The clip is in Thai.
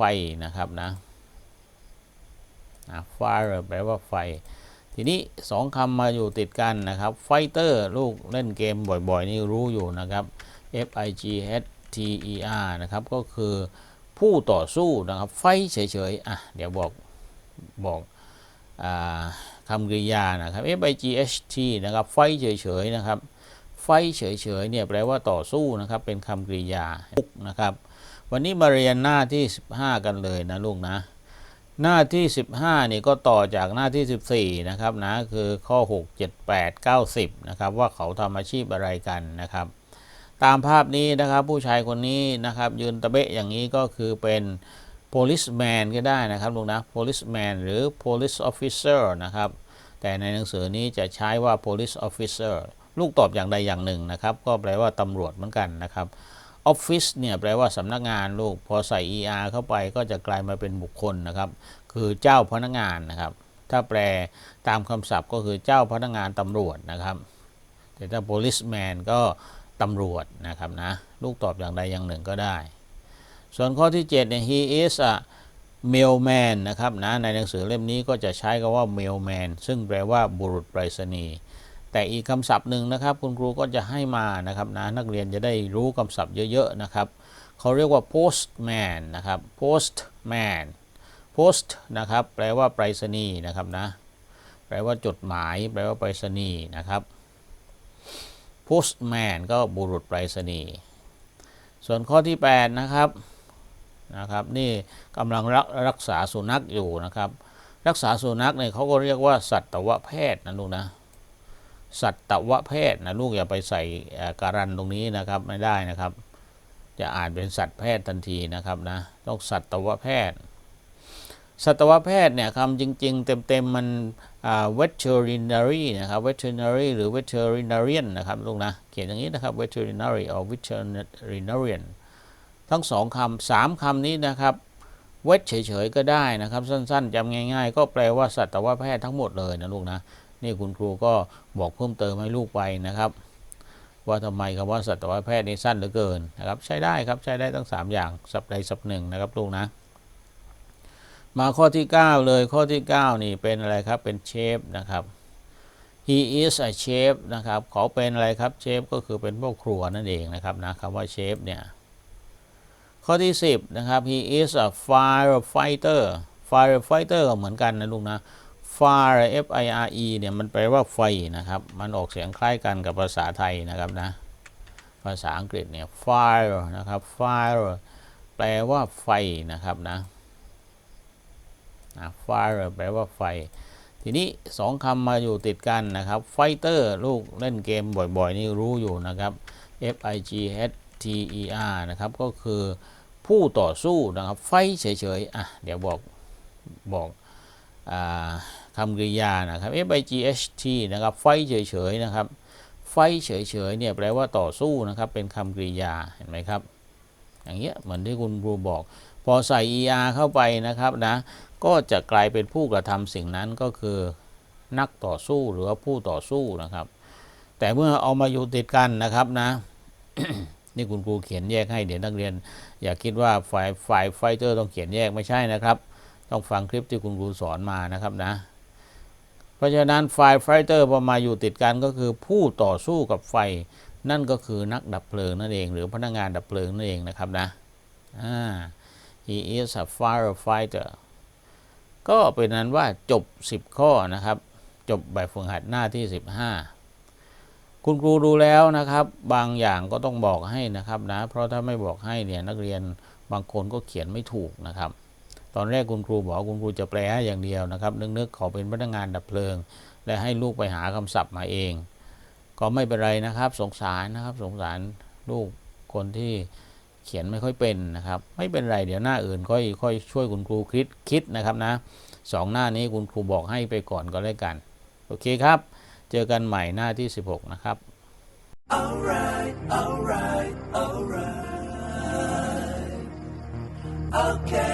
ฟนะครับนะ fire แปลว่าไฟ ทีนี้สองคำมาอยู่ติดกันนะครับ fighter ลูกเล่นเกมบ่อยๆ นี่รู้อยู่นะครับ F I G H T E R นะครับ ก็คือผู้ต่อสู้นะครับ ไฟเฉยๆ อะ เดี๋ยวบอก บอกอคำกริยานะครับ F I G H T นะครับ ไฟเฉยๆ นะครับ ไฟเฉยๆ เนี่ยแปลว่าต่อสู้นะครับ เป็นคำกริยานะครับ วันนี้มาเรียนหน้าที่ 15 กันเลยนะลูกนะ หน้าที่ 15 นี่ก็ต่อจากหน้าที่ 14 นะครับนะคือข้อ 6 7 8 9 10นะครับว่าเขาทำอาชีพอะไรกันนะครับ ตามภาพนี้นะครับผู้ชายคนนี้นะครับยืนตะเบะอย่างนี้ก็คือเป็น policeman ก็ได้นะครับลูกนะ policeman หรือ police officer นะครับ แต่ในหนังสือนี้จะใช้ว่า police officer ลูกตอบอย่างใดอย่างหนึ่งนะครับ ก็แปลว่าตำรวจเหมือนกันนะครับ office เนี่ยแปลว่าสำนักงานลูกพอใส่ er เข้าไปก็จะกลายมาเป็นบุคคลนะครับ คือเจ้าพนักงานนะครับ ถ้าแปลตามคำศัพท์ก็คือเจ้าพนักงานตำรวจนะครับ แต่ถ้า policeman ก็ตำรวจนะครับนะลูกตอบอย่างใดอย่างหนึ่งก็ได้ ส่วนข้อที่7เนี่ย he is a mailman นะครับนะในหนังสือเล่มนี้ก็จะใช้คำว่า mailman ซึ่งแปลว่าบุรุษไปรษณีย์ แต่อีกคำศัพท์หนึ่งนะครับ คุณครูก็จะให้มานะครับนะนักเรียนจะได้รู้คำศัพท์เยอะๆนะครับเขาเรียกว่า postman นะครับ postman post นะครับแปลว่าไปรษณีย์นะครับนะแปลว่าจดหมาย แปลว่าไปรษณีย์นะครับ postman ก็บุรุษไปรษณีย์ส่วนข้อที่ 8 นะครับนะครับ นี่กำลังรักรักษาสุนัขอยู่นะครับ รักษาสุนัขเนี่ยเขาก็เรียกว่าสัตวแพทย์นะลูกนะ สัตวแพทย์นะลูกอย่าไปใส่การันตรงนี้นะครับไม่ได้นะครับ จะอ่านเป็นสัตวแพทย์ทันทีนะครับนะต้องสัตวแพทย์ สัตวแพทย์เนี่ยคำจริง ๆ เต็มๆมัน veterinary นะครับ veterinary หรือ veterinarian นะครับลูกนะเขียนอย่างนี้นะครับ veterinary or veterinarian ทั้งสองคำสามคำนี้นะครับเวทเฉยๆก็ได้นะครับ สั้นๆจำง่าย ๆ ก็แปลว่าสัตวแพทย์ทั้งหมดเลยนะลูกนะ นี่คุณครูก็บอกเพิ่มเติมให้ลูกไปนะครับ ว่าทำไมคำว่าสัตวแพทย์นี่สั้นเหลือเกินนะครับ ใช้ได้ครับใช้ได้ทั้ง 3 อย่างสับใดสับหนึ่งนะครับลูกนะ มาข้อที่ 9 เลยข้อที่ 9 นี่เป็นอะไรครับเป็นเชฟนะครับ he is a chef นะครับเขาเป็นอะไรครับเชฟก็คือเป็นพวกครัวนั่นเองนะครับนะคำว่าเชฟเนี่ยข้อที่ 10 นะครับ he is a firefighter firefighter ก็เหมือนกันนะลูกนะ fire f i r e เนี่ยมันแปลว่าไฟนะครับ มันออกเสียงคล้ายกันกับภาษาไทยนะครับนะ ภาษาอังกฤษเนี่ย fire นะครับ fire แปลว่าไฟนะครับนะ fire แปลว่าไฟ ทีนี้สองคำมาอยู่ติดกันนะครับ fighter ลูกเล่นเกมบ่อยๆ นี่รู้อยู่นะครับ F I G H T E R นะครับ ก็คือผู้ต่อสู้นะครับ ไฟเฉยๆ อะ เดี๋ยวบอกบอกอ่า คำกริยานะครับ F I G H T นะครับ ไฟเฉยๆนะครับ ไฟเฉยๆเนี่ยแปลว่าต่อสู้นะครับ เป็นคำกริยาเห็นไหมครับ อย่างเงี้ยเหมือนที่คุณครูบอก พอใส่ er เข้าไปนะครับนะ ก็จะกลายเป็นผู้กระทำสิ่งนั้นก็คือนักต่อสู้หรือว่าผู้ต่อสู้นะครับ แต่เมื่อเอามาอยู่ติดกันนะครับนะนี่คุณครูเขียนแยกให้เดี๋ยวนักเรียน อย่าคิดว่าฝ่ายฝ่ายไฟเตอร์ต้องเขียนแยกไม่ใช่นะครับ ต้องฟังคลิปที่คุณครูสอนมานะครับนะ เพราะฉะนั้นไฟไฟเตอร์พอมาอยู่ติดกันก็คือผู้ต่อสู้กับไฟ นั่นก็คือนักดับเพลิงนั่นเอง หรือพนักงานดับเพลิงนั่นเองนะครับนะอ่า he is a firefighter ก็เป็นนั้นว่าจบ 10 ข้อนะครับ จบแบบฝึกหัดหน้าที่ 15 คุณครูดูแล้วนะครับ บางอย่างก็ต้องบอกให้นะครับนะ เพราะถ้าไม่บอกให้เนี่ยนักเรียนบางคนก็เขียนไม่ถูกนะครับ ตอนแรกคุณครูบอกคุณครูจะแปลให้อย่างเดียวนะครับ นึกๆขอเป็นพนักงานดับเพลิง และให้ลูกไปหาคำศัพท์มาเอง ก็ไม่เป็นไรนะครับ สงสารนะครับ สงสารลูกคนที่เขียนไม่ค่อยเป็นนะครับ ไม่เป็นไรเดี๋ยวหน้าอื่นค่อยค่อยช่วยคุณครูคิดคิดนะครับนะสองหน้านี้คุณครูบอกให้ไปก่อนก็แล้วกัน โอเคครับ เจอกันใหม่หน้าที่ 16 นะครับ Alright, alright, alright. Okay.